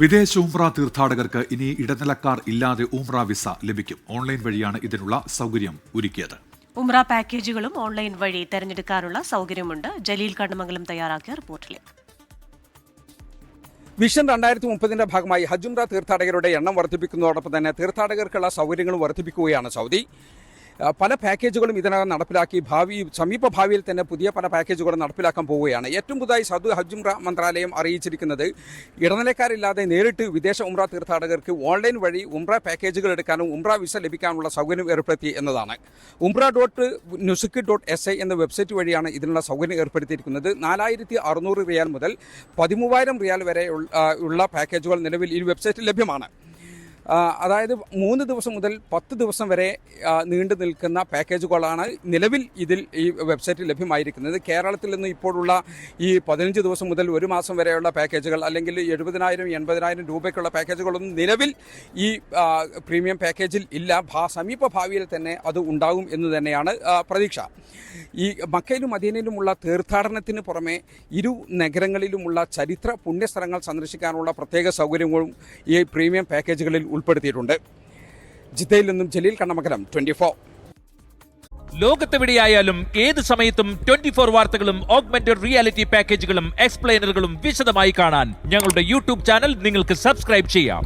വിദേശ ഉംറ തീർത്ഥാടകർക്ക് ഇനി ഇടനിലക്കാർ ഇല്ലാതെ ഉംറ വിസ ലഭിക്കും. ഓൺലൈൻ വഴിയാണ് ഇതിനുള്ള സൗകര്യം ഒരുക്കിയത്. ഉംറ പാക്കേജുകളും ഓൺലൈൻ വഴി തെരഞ്ഞെടുക്കാനുള്ള സൗകര്യമുണ്ട്. ജലീൽ കണ്ണമംഗലം തയ്യാറാക്കിയ റിപ്പോർട്ടിലേക്ക് വിഷൻ രണ്ടായിരത്തി മുപ്പതിന്റെ ഭാഗമായി ഹജ്ജുംറ തീർത്ഥാടകരുടെ എണ്ണം വർദ്ധിപ്പിക്കുന്നതോടൊപ്പം തന്നെ തീർത്ഥാടകർക്കുള്ള സൗകര്യങ്ങളും വർദ്ധിപ്പിക്കുകയാണ് സൗദി. പല പാക്കേജുകളും ഇതിനകം നടപ്പിലാക്കി. ഭാവി സമീപ ഭാവിയിൽ തന്നെ പുതിയ പല പാക്കേജുകളും നടപ്പിലാക്കാൻ പോവുകയാണ്. ഏറ്റവും പുതുതായി സൗദി ഉംറ മന്ത്രാലയം അറിയിച്ചിരിക്കുന്നത് ഇടനിലക്കാരില്ലാതെ നേരിട്ട് വിദേശ ഉംറ തീർത്ഥാടകർക്ക് ഓൺലൈൻ വഴി ഉംറ പാക്കേജുകൾ എടുക്കാനും ഉംറ വിസ ലഭിക്കാനുള്ള സൗകര്യം ഏർപ്പെടുത്തി എന്നതാണ്. Umrah dot nusuk dot S I എന്ന വെബ്സൈറ്റ് വഴിയാണ് ഇതിനുള്ള സൗകര്യം ഏർപ്പെടുത്തിയിരിക്കുന്നത്. നാലായിരത്തി അറുന്നൂറ് റിയാൽ മുതൽ പതിമൂവായിരം റിയാൽ വരെ ഉള്ള- പാക്കേജുകൾ നിലവിൽ ഈ വെബ്സൈറ്റിൽ ലഭ്യമാണ്. അതായത് മൂന്ന് ദിവസം മുതൽ പത്ത് ദിവസം വരെ നീണ്ടു നിൽക്കുന്ന പാക്കേജുകളാണ് നിലവിൽ ഇതിൽ ഈ വെബ്സൈറ്റിൽ ലഭ്യമായിരിക്കുന്നത്. കേരളത്തിൽ നിന്ന് ഇപ്പോഴുള്ള ഈ പതിനഞ്ച് ദിവസം മുതൽ ഒരു മാസം വരെയുള്ള പാക്കേജുകൾ അല്ലെങ്കിൽ എഴുപതിനായിരം എൺപതിനായിരം രൂപയ്ക്കുള്ള പാക്കേജുകളൊന്നും നിലവിൽ ഈ പ്രീമിയം പാക്കേജിൽ ഇല്ല. ഭാ സമീപ ഭാവിയിൽ തന്നെ അത് ഉണ്ടാകും എന്ന് തന്നെയാണ് പ്രതീക്ഷ. ഈ മക്കയിലും മദീനയിലുമുള്ള തീർത്ഥാടനത്തിന് പുറമെ ഇരു നഗരങ്ങളിലുമുള്ള ചരിത്ര പുണ്യസ്ഥലങ്ങൾ സന്ദർശിക്കാനുള്ള പ്രത്യേക സൗകര്യങ്ങളും ഈ പ്രീമിയം പാക്കേജുകളിൽ ഉൾപ്പെടുത്തിയിട്ടുണ്ട്. ജിദ്ദയിൽ നിന്നും ജലീൽ കണ്ണമകലം ട്വന്റി ഫോർ ലോകത്തെവിടെയായാലും ഏത് സമയത്തും ട്വന്റി ഫോർ വാർത്തകളും ഓഗ്മെന്റഡ് റിയാലിറ്റി പാക്കേജുകളും എക്സ്പ്ലെയിനറുകളും വിശദമായി കാണാൻ ഞങ്ങളുടെ യൂട്യൂബ് ചാനൽ നിങ്ങൾക്ക് സബ്സ്ക്രൈബ് ചെയ്യാം.